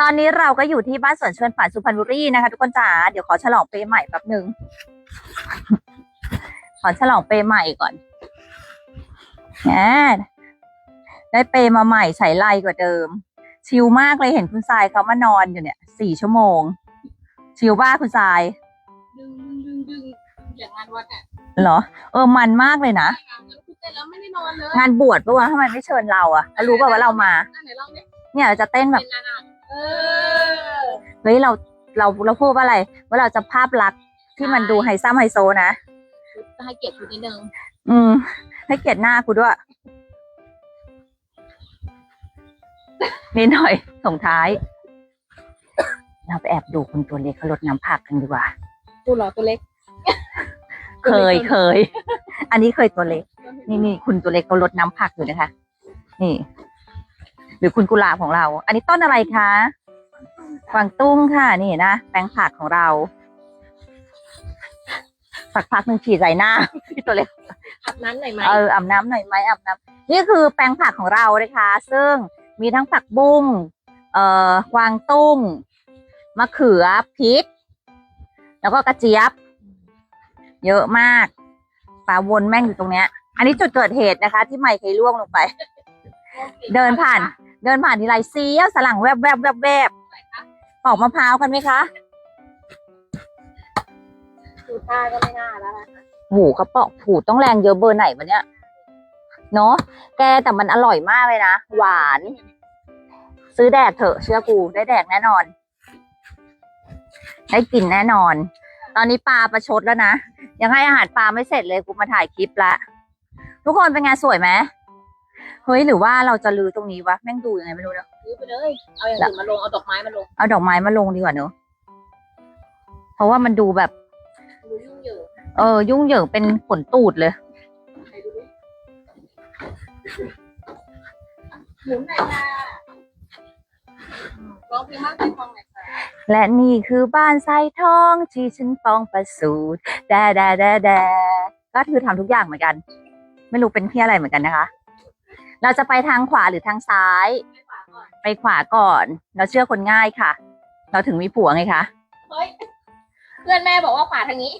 ตอนนี้เราก็อยู่ที่บ้านสวนชวนฝันสุพรรณบุรีนะคะทุกคนจ๋าเดี๋ยวขอฉลองเปใหม่แป๊บหนึ่งขอฉลองเปย์ใหม่ก่อนแหมได้เปย์มาใหม่ใส่ไลกว่าเดิม ชิลมากเลยเห็นคุณทรายเขามานอนอยู่เนี่ยสี่ชั่วโมง ชิลบ้าคุณทรายดึงดึงดึงอย่างงานวัดอะเหรอ เออมันมากเลยนะงานคือเต้นแล้วไม่ได้นอนเลยงานบวชปะวะทำไมไม่เชิญเราอะแล้วรู้ป่าว่าเรามาอันไหนลองดิเนี่ยจะเต้นแบบ เป็นนางอะ เออเฮ้ยเราเราเราพูดว่าอะไร ว่าเราจะภาพลักษณ์ที่มันดูไฮซัมไฮโซนะให้เกียรติคุณนิดนึง อืม ให้เกียรติหน้ากูด้วย นิดหน่อยส่งท้าย เราไปแอบดูคนตัวเล็กเขาลดน้ำผักกันดีกว่า ตัวหรอตัวเล็ก เคยเคย อันนี้เคยตัวเล็ก นี่นี่คุณตัวเล็กเขาลดน้ำผักอยู่นะคะ นี่ หรือคุณกุหลาบของเรา อันนี้ต้นอะไรคะกวางตุ้งค่ะ นี่นะแปลงผักของเรา สักพักหนึ่งฉีดใส่หน้าพี่ตัวเล็กอาบน้ำหน่อยไหมเอออาบน้ำหน่อยไหมอาบน้ำนี่คือแปลงผักของเรานะคะ ซึ่งมีทั้งผักบุ้งเอ่อกวางตุ้งมะเขือพริก แล้วก็กระเจี๊ยบ เยอะมากปลาวนแม่งอยู่ตรงเนี้ย อันนี้จุดเกิดเหตุนะคะ ที่ไม่เคยล่วงลงไป เดินผ่าน เดินผ่านทีไรเสียวสลังแวบแวบแวบแวบปอกมะพร้าวกันไหมคะดูท่าก็ไม่น่าแล้วนะหูเขาปอกผูต้องแรงเยอะเบอร์ไหนวะเนี่ยเนาะแกแต่มันอร่อยมากเลยนะ หวาน ซื้อแดกเถอะเชื่อกูได้แดกแน่นอน ได้กินแน่นอน ตอนนี้ปลาประชดแล้วนะ ยังให้อาหารปลาไม่เสร็จเลยกูมาถ่ายคลิปละ ทุกคนเป็นไงสวยไหม เฮ้ยหรือว่าเราจะลือตรงนี้วะแม่งดูยังไงไม่รู้เนอะซื้อไปเลย เอาอย่างอื่นมาลง เอาดอกไม้มาลงเอาดอกไม้มาลงดีกว่าเนอะเพราะว่ามันดูแบบ ดูยุ่งเหยิงเออ ยุ่งเหยิงเป็นขนตูดเลย ใครดูดิหมุนหน่อยค่ะร้องเพลงมากใจฟองหน่อยค่ะและนี่คือบ้านทรายทองที่ฉันปองประสูตรแดแดแดแดก็คือทำทุกอย่างเหมือนกัน ไม่รู้เป็นที่อะไรเหมือนกันนะคะ เราจะไปทางขวาหรือทางซ้ายให้ขวาก่อนไปขวาก่อน เราเชื่อคนง่ายค่ะ เราถึงมีผัวไงคะเฮ้ยเพื่อนแม่บอกว่าขวาทางนี้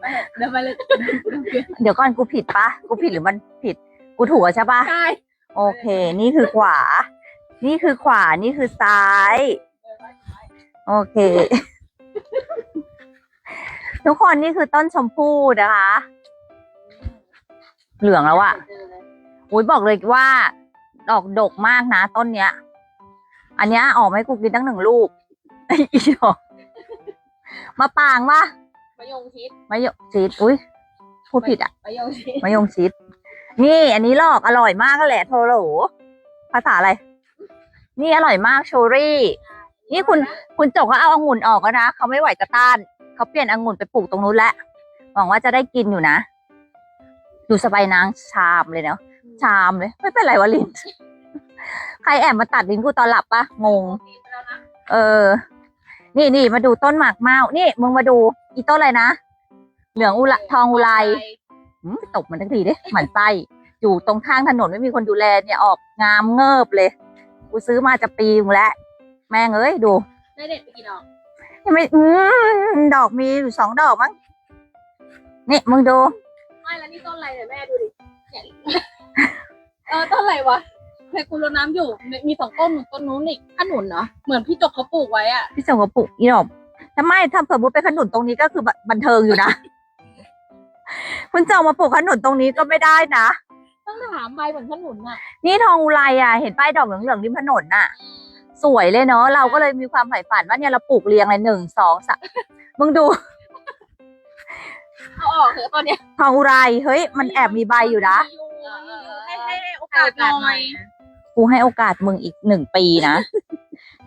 ไปเถอะเดินไปเลยเดี๋ยวก่อนกูผิดปะกูผิดหรือมันผิด กูถูกอะใช่ปะใช่โอเค นี่คือขวา นี่คือขวานี่คือซ้าย โอเค ทุกคนนี่คือต้นชมพู่นะคะ เหลืองแล้วอะเจ อเลยอุ้ยบอกเลยว่า ดอกดกมากนะต้นเนี้ย อันเนี้ยออกมาให้กูกินตั้งหนึ่งลูกอีดอกมาปางปะมะยงชิดมะยงชิดอุ้ยพูดผิดอะมะยงชิดมะยงชิด นี่ อันนี้ลอกอร่อยมากก็แหละโทโหลภาษาอะไร นี่อร่อยมากโชรี่ นี่คุณคุณจกเขาเอาองุ่นออกแล้วนะเขาไม่ไหวจะต้านเขาเปลี่ยนองุ่นไปปลูกตรงนู้นแล้วหวังว่าจะได้กินอยู่นะ ดูสบายนางชามเลยเนาะ ชามเลย ไม่เป็นไรวะลิน ใครแอบมาตัดลิ้นกูตอนหลับปะงงแล้วนะเออ นี่นี่มาดูต้นหมากเมานี่มึงมาดู อีต้นอะไรนะ เหลืองอุไรทองอุไรหืมไปตบมันทั้งทีดิหมันไส้อยู่ตรงข้างถนนไม่มีคนดูแลเนี่ยออกงามเงิบเลย กูซื้อมาจะปีนึงแล้ว แม่งเอ้ยดู ได้เด็ดไปกี่ดอกยังไม่อืมดอกมีอยู่สองดอกมั้ง นี่มึงดู ไม่แล้วนี่ต้นอะไรเนี่ยแม่ดูดิ เนี่ยเออต้นอะไรวะเพกูรดน้ำอยู่ มีสองต้นต้นนู้นอีกขนุนเนาะเหมือนพี่จกเขาปลูกไว้อะพี่เจงก็ปลูกอีดอกทำไมถ้าเผื่อมุดไปขนุนตรงนี้ก็คือบันเทิงอยู่นะ คุณเจงมาปลูกขนุนตรงนี้ก็ไม่ได้นะ ต้องถามใบเหมือนขนุนอะนี่ทองอุไรอะ เห็นป้ายดอกเหลืองๆริมถนนน่ะ สวยเลยเนาะ เราก็เลยมีความใฝ่ฝันว่าเนี่ยเราปลูกเรียงเลยหนึ่งสองสามมึงดู เอาออกเถอะตอนเนี้ยทองอุไรเฮ้ย มันแอบมีใบอยู่นะให้ให้โอกาสหน่อยกูให้โอกาสมึงอีกหนึ่งปีนะ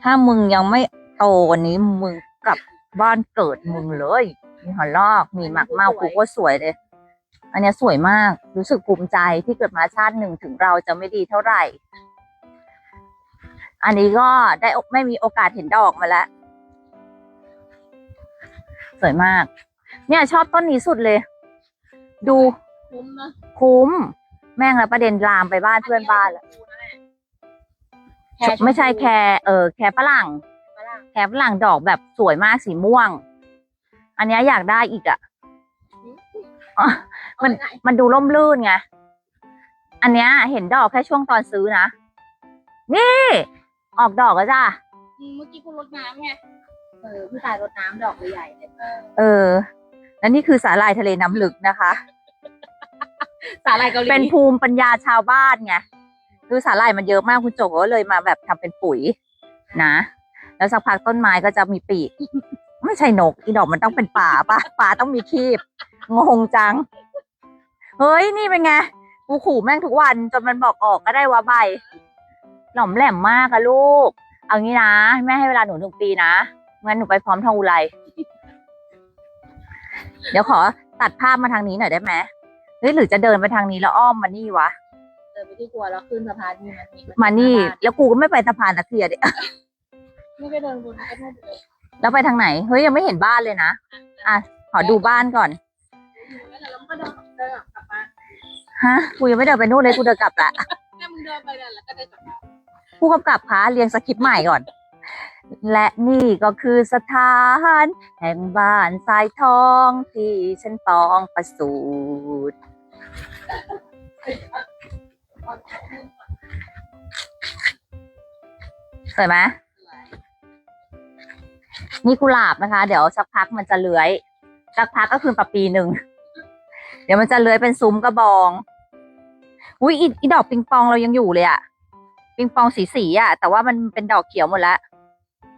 ถ้ามึงยังไม่โตกวันนี้มึงกลับบ้านเกิดมึงเลย มีหอลอก มีหมักเมากูก็สวยเลย อันเนี้ยสวยมาก รู้สึกภูมิใจที่เกิดมาชาติหนึ่งถึงเราจะไม่ดีเท่าไหร่ อันนี้ก็ได้ไม่มีโอกาสเห็นดอกมาแล้ว สวยมาก เนี่ยชอบต้นนี้สุดเลย ดูคุ้มนะคุ้ม แม่งแล้วประเด็นลามไปบ้านเพื่อนบ้านแล้วแฮชมพูไม่ใช่แคร์เออแคร์ฝรั่งฝรั่งแคร์ฝรั่งดอกแบบสวยมากสีม่วง อันเนี้ยอยากได้อีกอะอ๋อมันเอาไงมันดูร่มรื่นไง อันเนี้ย เห็นดอกแค่ช่วงตอนซื้อนะ นี่ ออกดอกแล้วจ้ะอืมเมื่อกี้คุณรดน้ำไง เออพี่ตายรดน้ำดอกใหญ่ๆเลยเออเออ แล้วนี่คือสาหร่ายทะเลน้ำลึกนะคะ สาหร่ายเกาหลีเป็นภูมิปัญญาชาวบ้านไงคือสาหร่ายมันเยอะมากคุณโจก็เลยมาแบบทำเป็นปุ๋ย นะ แล้วสักพักต้นไม้ก็จะมีปีก ไม่ใช่นกอีดอกมันต้องเป็นป่าปะป่าต้องมีคีบงงจัง เฮ้ยนี่เป็นไงกูขู่แม่งทุกวันจนมันบอกออกก็ได้ว่าใบ หล่อมแหลมมากอะลูก เอางี้นะ แม่ให้เวลาหนูหนึ่งปีนะงั้นหนูไปพร้อมทองอุไร เดี๋ยวขอตัดภาพมาทางนี้หน่อยได้ไหมเฮ้ยหรือจะเดินไปทางนี้แล้วอ้อมมานี่วะ เดินไปที่ครัวแล้วขึ้นสะพานนี่มันมีมานี่ แล้วกูก็ไม่ไปสะพานตะเคียนไม่ไปเดินบนก็ไม่ไปเลยแล้วไปทางไหน เฮ้ยยังไม่เห็นบ้านเลยนะ อะ ขอดูบ้านก่อน แล้วมันก็เดินเดินกลับมาฮะ กูยังไม่เดินไปนู่นเลย กูเดินกลับละแค่มึงเดินไปเนี่ยแล้วก็เดินกลับมา ผู้กำกับคะเรียงสคริปต์ใหม่ก่อน และนี่ก็คือสถานแห่งบ้านทรายทองที่ฉันต้องประสูติสวยไหมนี่กุหลาบนะคะ เดี๋ยวสักพักมันจะเลื้อยสักพักก็คือประปีหนึ่ง เดี๋ยวมันจะเลื้อยเป็นซุ้มกระบอง อุ้ยอีดอกปิงปองเรายังอยู่เลยอะปิงปองสีสีอะแต่ว่ามันเป็นดอกเขียวหมดแล้ว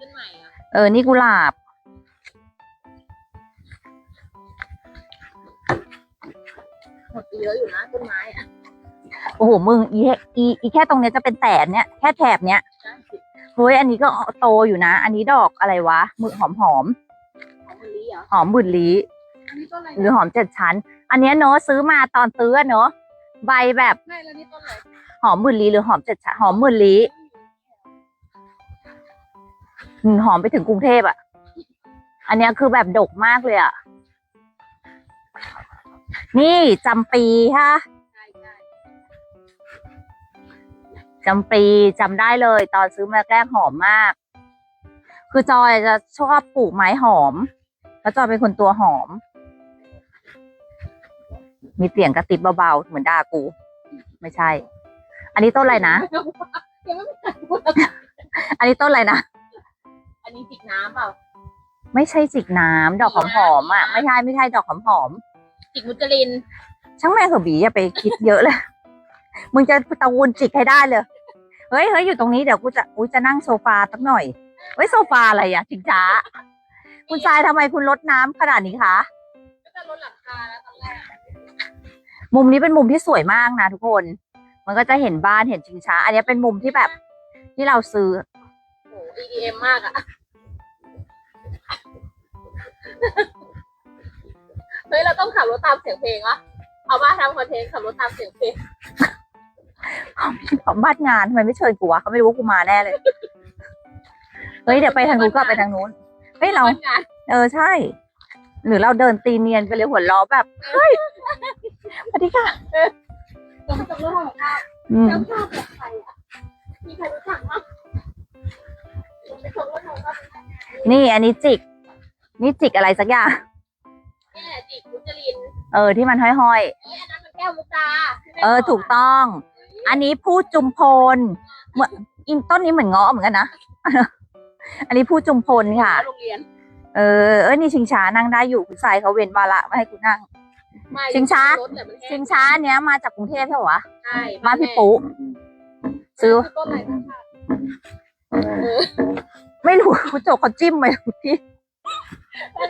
ขึ้นใหม่อะเออ นี่กุหลาบ หมดไปเยอะอยู่นะต้นไม้อะโอ้โห มึงอีแค่อีอีแค่ตรงเนี้ยจะเป็นแตนเนี้ยแค่แถบเนี้ยใช่เฮ้ย อันนี้ก็โตอยู่นะ อันนี้ดอกอะไรวะมือหอมหอมของมะลิเหรอหอมบุญลี อันนี้ต้นอะไรหรือหอมเจ็ดชั้น อันเนี้ยเนอะซื้อมาตอนซื้ออะเนอะใบแบบไม่แล้วนี่ต้นอะไรหอมบุญลีหรือหอมเจ็ดชั้นหอมบุญลีอืม หอมไปถึงกรุงเทพอะอันเนี้ยคือแบบดกมากเลยอะนี่จำปีฮะใช่ใช่จำปีจำได้เลย ตอนซื้อมาแรกหอมมาก คือจอยจะชอบปลูกไม้หอม แล้วจอยเป็นคนตัวหอม มีเสียงกระติบเบาๆ เหมือนด่ากู ไม่ใช่ อันนี้ต้นอะไรนะยังไม่มีใครพูดอันนี้ต้นอะไรนะ อันนี้จิกน้ำเปล่าไม่ใช่จิกน้ำดอกหอมๆอะไม่ใช่ไม่ใช่ดอกหอมจิกมุจลินๆช่างแม่งเถอะบีอย่าไปคิดเยอะเลย มึงจะตะวูนจิกให้ได้เลยเฮ้ยเฮ้ยอยู่ตรงนี้เดี๋ยวกูจะอุ้ยจะนั่งโซฟาสักหน่อยเฮ้ยโซฟาอะไรอะจิงจ้าคุณทรายทำไมคุณลดน้ำขนาดนี้คะ ก็จะลดหลังคาแล้วตอนแรกมุมนี้เป็นมุมที่สวยมากนะทุกคน มันก็จะเห็นบ้านเห็นชิงช้า อันนี้เป็นมุมที่แบบที่เราซื้อ โอ้โห EDM มากอะ เฮ้ยเราต้องขับรถตามเสียงเพลงวะเอาว่าทำคอนเทนต์ขับรถตามเสียงเพลงของบ้านงานทำไมไม่เชิญกูวะเขาไม่รู้ว่ากูมาแน่เลย เฮ้ยเดี๋ยวไปทางนู้นก็ไปทางนู้น เฮ้ยเรา บ้นงานเออใช่ หรือเราเดินตีเนียนไปเลยหัวล้อแบบเฮ้ยสวัสดีค่ะเราไม่ต้องรถทำข้าวอืมแล้วข้าวกับใครอะมีใครรู้จักมั้งเราไม่ต้องรถทำข้าวนี่อันนี้จิก นี่จิกอะไรสักอย่าง นี่แหละจิกมุจลินเออ ที่มันห้อยเอ้ยอันนั้นมันแก้วมุกดาที่แม่ๆ เออบถูกต้อง อันนี้พูดจุมพลเหมือนอินต้นนี้เหมือนเงาะเหมือนกันนะ อันนี้พูดจุมพลค่ะ โรงเรียนเออ เอ้ยนี่ชิงช้านั่งได้อยู่คุณทรายเขาเว้นวาระไม่ให้กูนั่ง ไม่ชิงช้า รถแต่มันแห้ชิงช้าเนี้ยมาจากกรุงเทพใช่ปะวะใช่บ้านพี่ปุ๊ซื้อ ต้นอะไรนะคะไม่รู้คุณโจกเขาจิ้มไปที่นั่น ต้น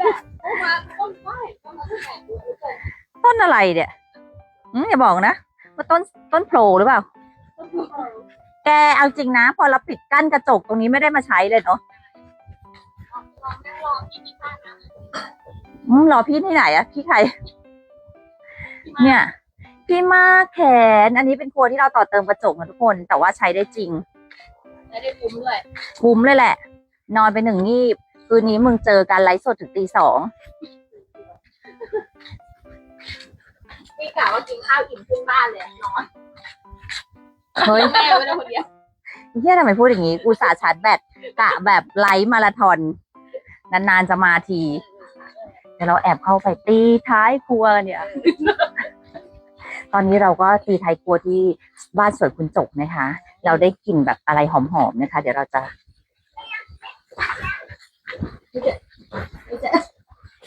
ไม้ต้นไม้ต้นไหนดูดูต้นต้นอะไรเนี่ยอืมอย่าบอกนะว่าต้นต้นโผล่หรือเปล่าต้นไม้แกเอาจริงนะ พอเราปิดกั้นกระจกตรงนี้ไม่ได้มาใช้เลยเนาะลองนั่งรอที่มีข้างนะอืมรอพี่ที่ไหนอะพี่ใคร เนี่ย พี่มากแขน อันนี้เป็นครัวที่เราต่อเติมกระจกนะทุกคน แต่ว่าใช้ได้จริงและได้คุ้มด้วย คุ้มเลยแหละ นอนไปหนึ่งงีบ คืนนี้มึงเจอการไลฟ์สดถึงตีสองพี่กะว่ากินข้าวอิ่มขึ้นบ้านเลยอะนอนเฮ้ยแม่ไว้แล้วคนเดียวเฮียทำไมพูดอย่างนี้กูสาห์ชาร์จแบตกะแบบไลฟ์มาราธอนนานๆจะมาทีเดี๋ยวเราแอบเข้าไปตีท้ายครัวเนี่ย ตอนนี้เราก็ตีท้ายครัวที่บ้านสวนคุณจกนะคะ เราได้กลิ่นแบบอะไรหอมๆนะคะ เดี๋ยวเราจะ ไม่จะ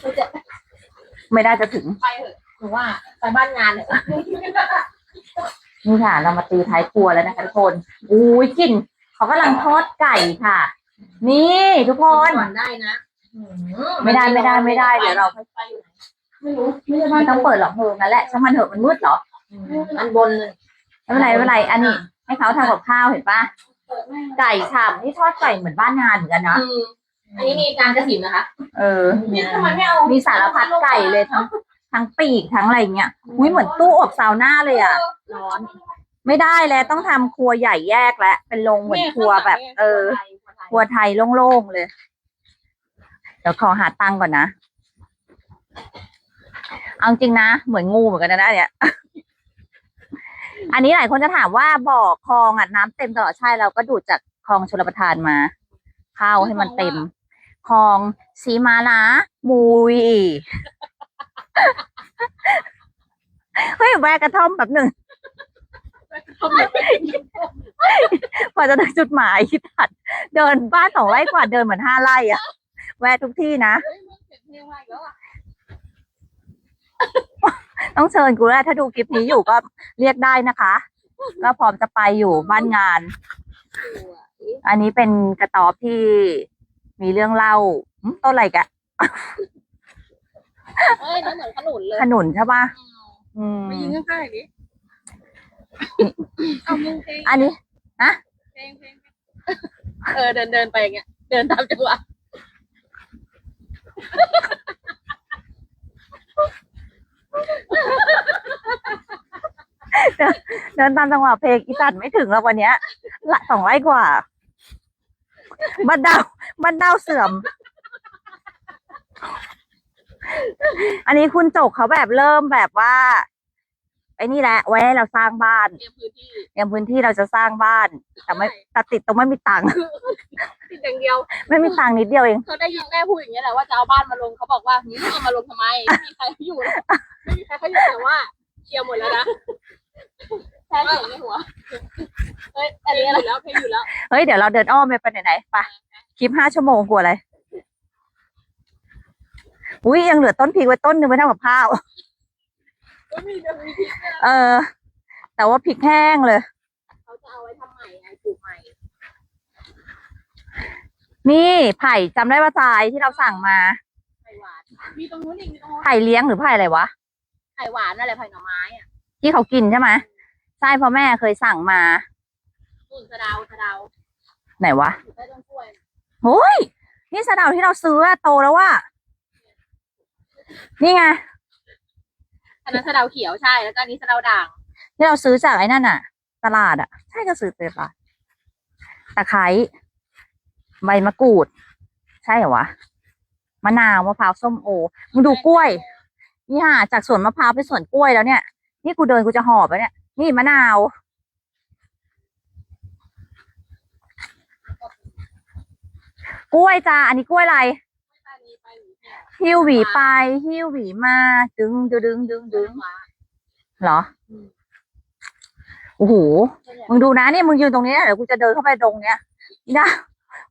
ไม่จะไม่ได้จะถึงไปเถอะหนูว่าไปบ้านงานเลยนี่ค่ะ เรามาตีท้ายครัวแล้วนะคะทุกคนอุ้ยกลิ่นเขากำลังทอดไก่ค่ะ นี่ทุกคน ก่อนได้นะไม่ได้ไม่ได้ไม่ได้เดี๋ยวเรา ไปอยู่ไหนไม่รู้ไม่ใช่ไม่นต้องเปิดหรอกเออนั่นแหละช่างมันเถอะมันมืดเหรออันบนเลยไม่เป็นไรไม่เป็นไรอันนี้ให้เขาทำกับข้าวเห็นปะไก่ฉ่ำนี่ทอดไก่เหมือนบ้านงานเหมือนกันนะอืม อันนี้มีการกระถิ่นนะคะเออทำไมไม่เอามีสารพัดไก่เลยทั้งทั้งปีกทั้งอะไรเงี้ยอุ้ยเหมือนตู้อบซาวน่าเลยอะ ร้อนไม่ได้แล้วต้องทำครัวใหญ่แยกแล้วเป็นโรงเหมือนครัวแบบ เออ ครัวไทยโล่งๆเลย เดี๋ยวขอหาตังค์ก่อนนะ เอาจริงนะ เหมือนงูเหมือนกันนะเนี่ย อันนี้หลายคนจะถามว่าบ่อคลองอะน้ำเต็มตลอดใช่เราก็ดูดจากคลองชลประทานมา เข้าให้มันเต็ม คลองสีมาลามุยเฮ้ยแวะกระท่อมแบบหนึ่งกว่าจะถึงจุดหมายคิดถัด เดินบ้านสองไร่กว่าเดินเหมือนห้าไร่อะแวะทุกที่นะเฮ้ยมึงเก็บเพลงไว้แล้วอะต้องเชิญกูแล้วถ้าดูคลิปนี้อยู่ก็เรียกได้นะคะ ก็พร้อมจะไปอยู่บ้านงาน อันนี้เป็นกระต๊อบที่ มีเรื่องเล่าหึต้นอะไรกะเอ้ยนี่เหมือนขนุนเลยขนุนใช่ปะอืมมายิงข้างๆดิเอามึงเพลงอันนี้เพลงเพลงเออเดินเดินไปอย่างเงี้ย เดินตามจังหวะเดินตามจังหวะเพลงอีสัตว์ไม่ถึงแล้ววันเนี้ยละสองไร่กว่า บันดาวบันดาวเสื่อม อันนี้คุณจกเขาแบบเริ่มแบบว่า ไอ้นี่แหละ ไว้ให้เราสร้างบ้านเตรียมพื้นที่เตรียมพื้นที่เราจะสร้างบ้าน แต่ไม่แต่ติดตรงไม่มีตังค์ติดอย่างเดียว ไม่มีตังค์นิดเดียวเองเขาได้ยินแม่พูดอย่างเงี้ยแหละว่าจะเอาบ้านมาลงเขาบอกว่าหืมเอามาลงทำไมไม่มีใครเขาอยู่แล้วไม่มีใครเขาอยู่แต่ว่าเคลียร์หมดแล้วนะ แค่เสียงในหัวเฮ้ยอันนี้อะไรแล้วเพลงอยู่แล้วเฮ้ย เดี๋ยวเราเดินอ้อมไปไปไหนๆไปคลิปห้าชั่วโมงกลัวอะไร อุ้ยยังเหลือต้นพริกไว้ต้นหนึ่งไว้ทำกับข้าว ก็มีจะมีที่เออ แต่ว่าพริกแห้งเลย เขาจะเอาไว้ทำใหม่ไงปลูกใหม่นี่ไผ่จำได้ว่าทรายที่เราสั่งมา ไผ่หวาน มีตรงนู้นอีกมีตรงนู้นไผ่เลี้ยงหรือไผ่อะไรวะ ไผ่หวานอะไรไผ่หน่อไม้อะที่เขากินใช่ไหม ใช่เพราะแม่เคยสั่งมานู่นสะเดาสะเดาไหนวะอยู่ใต้ต้นกล้วยโอ้ยนี่สะเดาที่เราซื้ออะโตแล้วว่านี่ไงอันนั้นสะเดาเขียวใช่ แล้วก็อันนี้สะเดาด่างที่เราซื้อจากไอ้นั่นอะตลาดอะใช่ก็ซื้อตลาดตะไคร้ใบมะกรูด ใช่เหรอวะมะนาวมะพร้าวส้มโอมึงดูกล้วย นี่ห่าจากสวนมะพร้าวไปสวนกล้วยแล้วเนี่ย นี่กูเดินกูจะหอบแล้วเนี่ย นี่มะนาว กล้วยจ้า อันนี้กล้วยอะไรใต้นี้ไปหรือเนี่ยหิ้วหวีไปหิ้วหวีมา ดึงดึงดึงดึงดึงหวานเหรออืมโอ้โหมึงดูนะนี่มึงยืนตรงนี้นะเดี๋ยวกูจะเดินเข้าไปตรงเนี้ยนี่นะ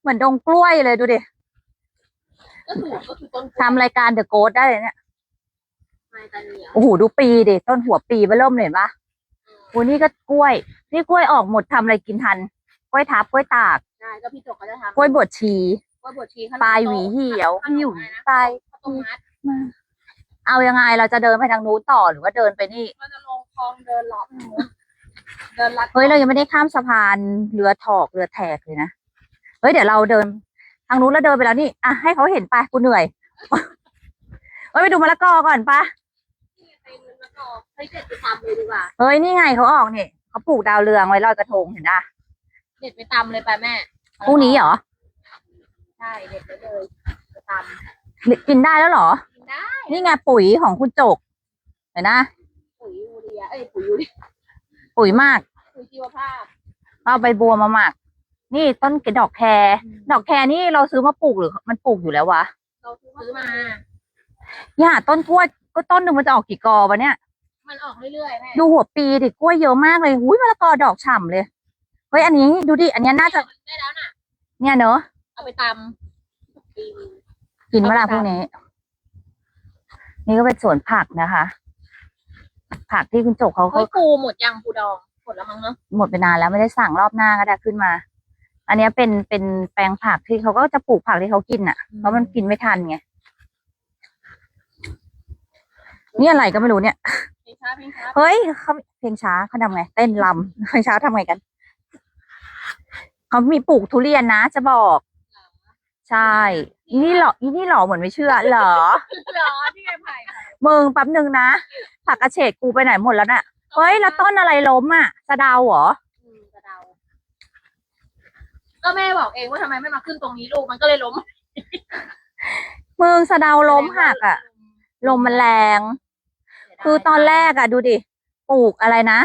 เหมือนดงกล้วยเลยดูดิก็ถูกก็คือต้นกล้วยทำรายการเดอะโกดได้เลยเนี่ยไม้ตาเนียโอ้โหดูปีดิต้นหัวปีเบอเริ่มเลยเห็นปะ โอ้นี่ก็กล้วย นี่กล้วยออกหมดทำอะไรกินทัน กล้วยทับกล้วยตาก ใช่ก็พี่จกเขาจะทำกล้วยบวชชี กล้วยบวชชีขนมปลายหวีเหี่ยวขนมหิวอะไรนะปลายข้าวต้มมัดเอายังไงเราจะเดินไปทางนู้นต่อหรือว่าเดินไปนี่ เราจะลงคลองเดินล้อมนู้นเดินลัดเฮ้ยเรายังไม่ได้ข้ามสะพานเรือถอกเรือแทกเลยนะ เฮ้ยเดี๋ยวเราเดิน ทางนู้นแล้วเดินไปแล้วนี่ อะให้เขาเห็นไปะกูเหนื่อยเฮ้ยไปดูมะละกอก่อนปะ ไปเดินแล้วก็ ให้เด็ดไปตำเลยดีกว่าเฮ้ยนี่ไงเขาออกเนี่ยเขาปลูกดาวเรืองไว้ลอยกระทงเห็นปะเด็ดไปตำเลยไปแม่พรุ่งนี้เหรอ ใช่เด็ดไปเลยไปตกินได้แล้วเหรอำกินได้ นี่ไงปุ๋ยของคุณจก เห็นนะ ปุ๋ยยูเรีย เอ้ยปุ๋ยยูเรีย ปุ๋ยมาก ปุ๋ยชีวภาพ เอาใบบัวมาหมัก นี่ต้นกระดอกแครดอกแครนี่เราซื้อมาปลูกหรือ มันปลูกอยู่แล้ววะ เราซื้อมาย่าต้นกล้วยก็ต้นหนึ่งมันจะออกกี่กอวะเนี่ย มันออกเรื่อยๆแม่ดูหัวปีดิกล้วยเยอะมากเลยหุ้ยมะละกอดอกฉ่ำเลยเฮ้ยอันนี้ดูดิอันเนี้ยน่าจะได้แล้วน่ะ เนี่ยเนอะเอาไปตำปีนึงกินเวลาเอาไปพวกนี้ นี่ก็เป็นสวนผักนะคะ ผักที่คุณโจกเขาเฮ้เขายปูหมดยังปูดองหมดแล้วมั้งเนาะหมดไปนานแล้วไม่ได้สั่งรอบหน้าก็ได้ขึ้นมา อันเนี้ยเป็นเป็นแปลงผักที่เขาก็จะปลูกผักที่เขากินอะเพราะมันกินไม่ทันไงนี่อะไรก็ไม่รู้เนี่ยเพลง ช้าเพลงช้าเฮ้ยเขาเพลงช้าเขาทำไงเต้นลำเพลงช้าทำไงกันเขามีปลูกทุเรียนนะ จะบอก ใช่อีนี่หรออีนี่หรอเหมือนไม่เชื่อเหรอเหรอที่ไงไผ่มึงแป๊บหนึ่งนะผักกระเฉดกูไปไหนหมดแล้วน่ะเฮ้ยแล้วต้นอะไรล้มอะสะเดาวเหรออืมกระเดาก็แม่บอกเองว่าทำไมไม่มาขึ้นตรงนี้ลูกมันก็เลยล้มมึงสะเดาวล้มหักอะลมมันแรง คือตอนแรกอะดูดิปลูกอะไรนะ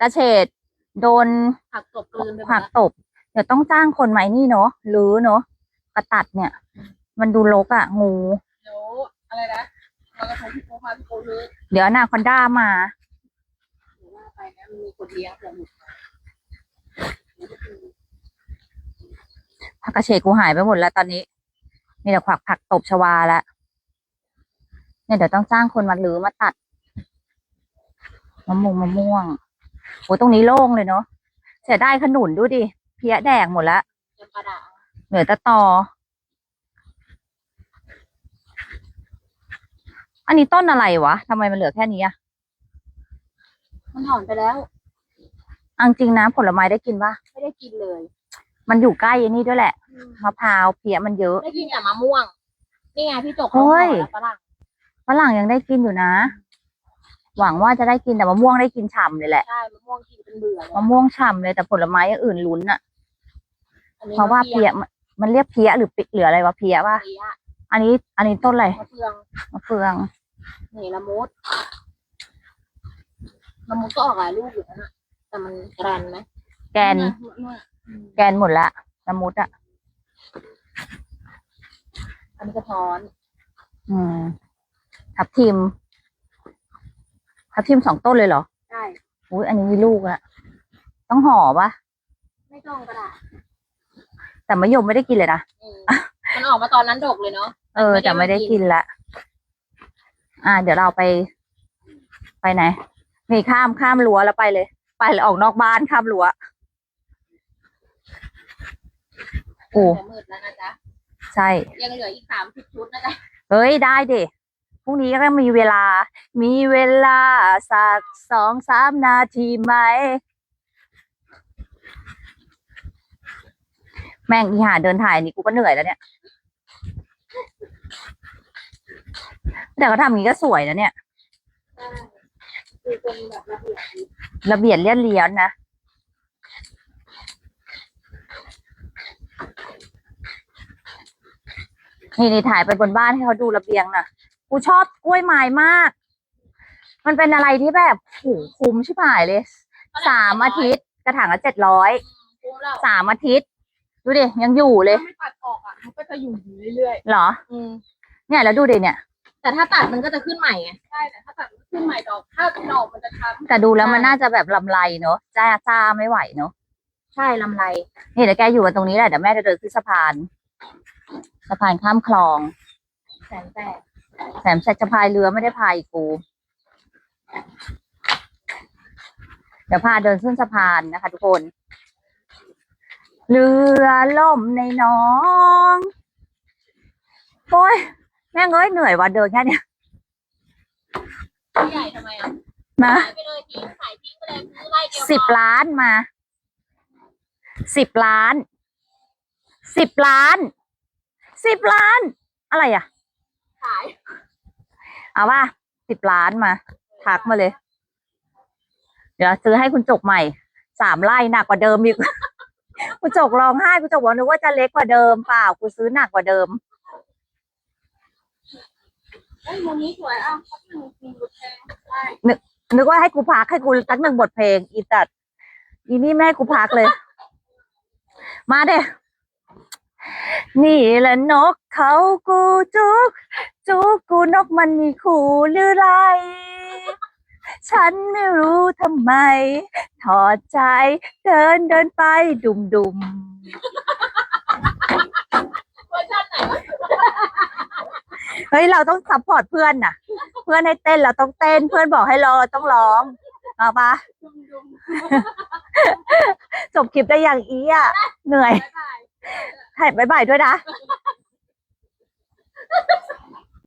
กระเฉดโดนผักตบกลืนไปหมดผักแล้วตบ เดี๋ยวต้องจ้างคนไหมนี่เนาะหรือเนาะกระตัดเนี่ย มันดูรกอะงู เดี๋ยวอะไรนะเราก็ทงพี่โป๊มาพี่โป๊เลยเดี๋ยวอนาคอนด้ามา หรือว่าไปนะมันมีคนเลี้ยงเผื่อหลุดผักกระเฉดกูหายไปหมดแล้วตอนนี้ มีแต่ผักผักตบชวาแล้วเนี่ยเดี๋ยวต้องจ้างคนมาหรือมาตัด มะม่วงมะม่วงโอ้ตรงนี้โล่งเลยเนาะเสียดายขนุนดูดิ เพี้ยแดงหมดแล้วจำปาดาเหลือแต่ตอ อันนี้ต้นอะไรวะทำไมมันเหลือแค่นี้อะมันถอนไปแล้วเอังจริงนะผลไม้ได้กินปะไม่ได้กินเลย มันอยู่ใกล้อันนี้ด้วยแหละมะพร้าวเพี้ยมันเยอะได้กินแต่มะม่วง นี่ไงพี่จกเฮ้ยแล้วฝรั่งฝรั่งยังได้กินอยู่นะ หวังว่าจะได้กินแต่มะม่วงได้กินฉ่ำเลยแหละใช่มะม่วงกินเป็นเบื่อเลยมะม่วงฉ่ำเลยแต่ผลไม้อย่างอื่นลุ้นอะอันนี้เพราะว่าเพี้ยมันมันเรียกเพี้ยหรือปิหรืออะไรวะเพี้ยป่ะเพี้ยอันนี้ อันนี้ต้นอะไรมะเฟืองมะเฟือง นี่ละมุดละมุดก็ออกหลายลูกอยู่นะน่ะแต่มันแกรนไหมแกนเนี่ยเนี่ยแกนหมดละละมุดอะอันนี้กระท้อน อืมทับทิม ทับทิมสองต้นเลยเหรอใช่อุ้ยอันนี้มีลูกอะต้องห่อปะไม่ต้องก็ได้แต่มะยมไม่ได้กินเลยนะอืมมันออกมาตอนนั้นดกเลยเนาะ เออ แต่ไม่ได้กินละอ่า เดี๋ยวเราไป ไปไหนนี่ข้ามข้ามรั้วแล้วไปเลย ไปเลยออกนอกบ้านข้ามรั้วโอ้แต่มืดแล้วนะจ๊ะ ใช่ ยังเหลืออีกสามสิบชุดนะจ๊ะ เฮ้ยได้ดิ พรุ่งนี้ก็มีเวลา มีเวลาสักสองสามนาทีไหม แม่งอีหาเดินถ่ายนี่กูก็เหนื่อยแล้วเนี่ย แต่เขาทำอย่างนี้ก็สวยนะเนี่ยใช่คือเป็นแบบระเบียบดีระเบียดเลียนเลียนนะ นี่นี่ถ่ายไปบนบ้านให้เขาดูระเบียงน่ะ กูชอบกล้วยไม้มาก มันเป็นอะไรที่แบบโหคุ้มชิบหายเลยสามอาทิตย์ กระถางละเจ็ดร้อยคุ้มแล้วสามอาทิตย์ ดูดิ ยังอยู่เลย ถ้าไม่ตัดออกอะมันก็จะอยู่อยู่เรื่อยเหรอ ๆอืมเนี่ยแล้วดูดิเนี่ย แต่ถ้าตัดมันก็จะขึ้นใหม่ไง ใช่แต่ถ้าตัดมันขึ้นใหม่ดอกถ้าดอกมันจะช้ำแต่ดูแล้วมันน่าจะแบบลำไรเนอะจ้าจ้าไม่ไหวเนอะใช่ลำไรนี่เดี๋ยวแกอยู่กันตรงนี้แหละเดี๋ยวแม่จะเดินขึ้นสะพาน สะพานข้ามคลอง แสนแตก แถมจะพายเรือไม่ได้พายอีกกูเดี๋ยวพาเดินขึ้นสะพานนะคะ ทุกคน เรือล่มในหน้องโอ้ยแม่งเอ้ยเหนื่อยว่ะเดินแค่เนี้ยพี่ใหญ่ทำไมอะนะขายไปเลยทิ้งขายทิ้งไปเลยซื้อไร่เดียวสิบพอล้านมาสิบล้านสิบล้านสิบล้าน อะไรอะขาย เอาว่าสิบล้านมา ทักมาเลย เดี๋ยวซื้อให้คุณจกใหม่ สามไร่หนักกว่าเดิมอีก คุณจกร้องไห้คุณจกบอกนึกว่าจะเล็กกว่าเดิมเปล่ากูซื้อหนักกว่าเดิมเอ้ยมุมนี้สวยอะเขาเป็นมุมบุตรแพงได้นึกว่าให้กูพักให้กูสักหนึ่งบทเพลง อีตัดอีนี่แม่ให้กูพักเลย มาเด้ นี่แหละนกเขากูจุก จุกกูนกมันมีคู่หรือไร ฉันไม่รู้ทำไม ถอดใจ เดินเดินไปดุมดุมเวอร์ชันไหนวะเฮ้ย เราต้องซัพพอร์ตเพื่อนน่ะ เพื่อนให้เต้นเราต้องเต้น เพื่อนบอกให้รอต้องร้องเอาปะดุมดุมจบคลิปได้อย่างอีอะ เหนื่อยบ๊ายบาย ให้บายบายด้วยนะ